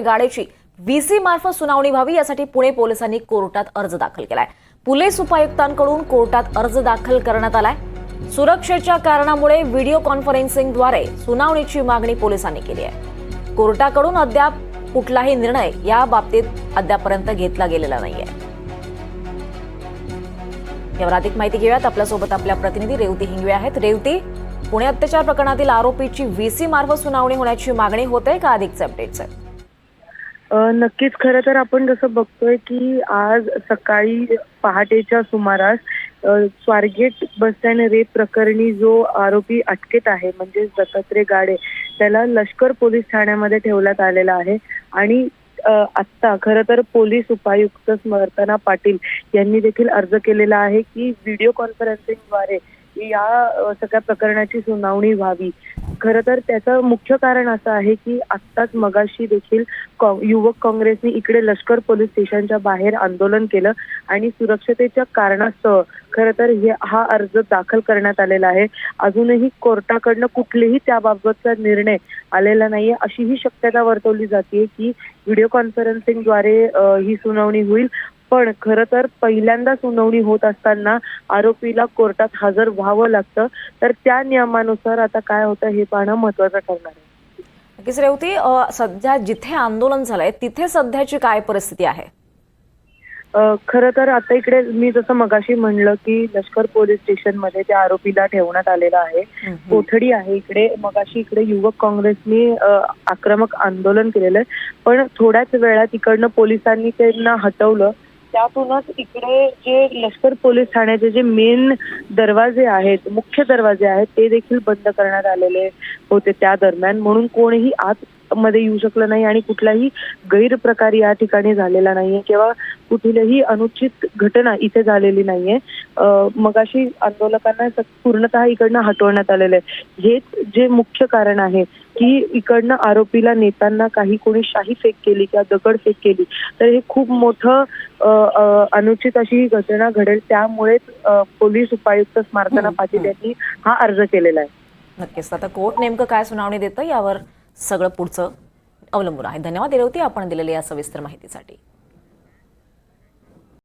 गाडीची व्हीसी मार्फत सुनावणी व्हावी यासाठी पुणे पोलिसांनी कोर्टात अर्ज दाखल केलाय. पोलीस उपायुक्तांकडून कोर्टात अर्ज दाखल करण्यात आलाय. सुरक्षेच्या कारणामुळे व्हिडिओ कॉन्फरन्सिंगद्वारे सुनावणीची मागणी पोलिसांनी केली आहे. कोर्टाकडून अद्याप कुठलाही निर्णय या बाबतीत अद्यापर्यंत घेतला गेलेला नाहीये. यावर अधिक माहिती घेऊयात. आपल्यासोबत आपल्या प्रतिनिधी रेवती हिंगवे आहेत. रेवती पुणे अत्याचार प्रकरणातील आरोपीची व्हीसी मार्फत सुनावणी होण्याची मागणी होते का? अधिकचे अपडेट्स आहेत. नक्कीच खरं तर आपण जसं बघतोय की आज सकाळी पहाटेच्या सुमारास स्वारगेट बस स्टँड रेप प्रकरणी जो आरोपी अटकेत आहे म्हणजे दत्तात्रय गाडे त्याला लष्कर पोलीस ठाण्यामध्ये ठेवण्यात आलेला आहे. आणि आत्ता खरं तर पोलीस उपायुक्त स्मर्तना पाटील यांनी देखील अर्ज केलेला आहे की व्हिडिओ कॉन्फरन्सिंगद्वारे या सगळ्या प्रकरणाची सुनावणी व्हावी. खरं तर त्याचं मुख्य कारण असं आहे की आत्ताच मगाशी देखील युवक काँग्रेसने इकडे लष्कर पोलीस स्टेशनच्या बाहेर आंदोलन केलं आणि सुरक्षतेच्या कारणास्तव खरं तर हे हा अर्ज दाखल करण्यात आलेला आहे. अजूनही कोर्टाकडनं कुठलेही त्याबाबतचा निर्णय आलेला नाहीये. अशी ही शक्यता वर्तवली जाते की व्हिडिओ कॉन्फरन्सिंगद्वारे ही सुनावणी होईल. पण खरं तर पहिल्यांदा सुनावणी होत असताना आरोपीला कोर्टात हजर व्हावं लागतं. तर त्या नियमानुसार आता काय होतं हे पाहणं महत्वाचं ठरणार आहे. नक्कीच रेवती अ, सध्या जिथे आंदोलन झालंय तिथे सध्याची काय परिस्थिती आहे? खरं तर आता इकडे मी जसं मगाशी म्हणलं की लष्कर पोलीस स्टेशनमध्ये त्या आरोपीला ठेवण्यात आलेलं आहे. कोठडी आहे इकडे. मगाशी इकडे युवक काँग्रेसने आक्रमक आंदोलन केलेलं आहे. पण थोड्याच वेळात इकडनं पोलिसांनी त्यांना हटवलं. त्यातूनच इकडे जे लष्कर पोलीस ठाण्याचे जे मेन दरवाजे आहेत मुख्य दरवाजे आहेत ते देखील बंद करण्यात आलेले होते त्या दरम्यान. म्हणून कोणीही आत मध्ये येऊ शकलं नाही आणि कुठलाही गैरप्रकार या ठिकाणी झालेला नाहीये किंवा कुठलीही अनुचित घटना इथे झालेली नाहीये. मगाशी आंदोलकांना पूर्णतः इकडनं हटवण्यात आलेलं आहे. हेच जे मुख्य कारण आहे की इकडनं आरोपीला नेताना काही कोणी शाही फेक केली किंवा दगडफेक केली तर हे खूप मोठं अनुचित अशी घटना घडेल. त्यामुळेच पोलीस उपायुक्त स्मार्तना हम्म, पाटील. यांनी हा अर्ज केलेला आहे. नक्कीच. आता कोर्ट नेमकं काय सुनावणी देतं यावर सगळं पुढचं अवलंबून आहे. धन्यवाद रेवती आपण दिलेल्या या सविस्तर माहितीसाठी.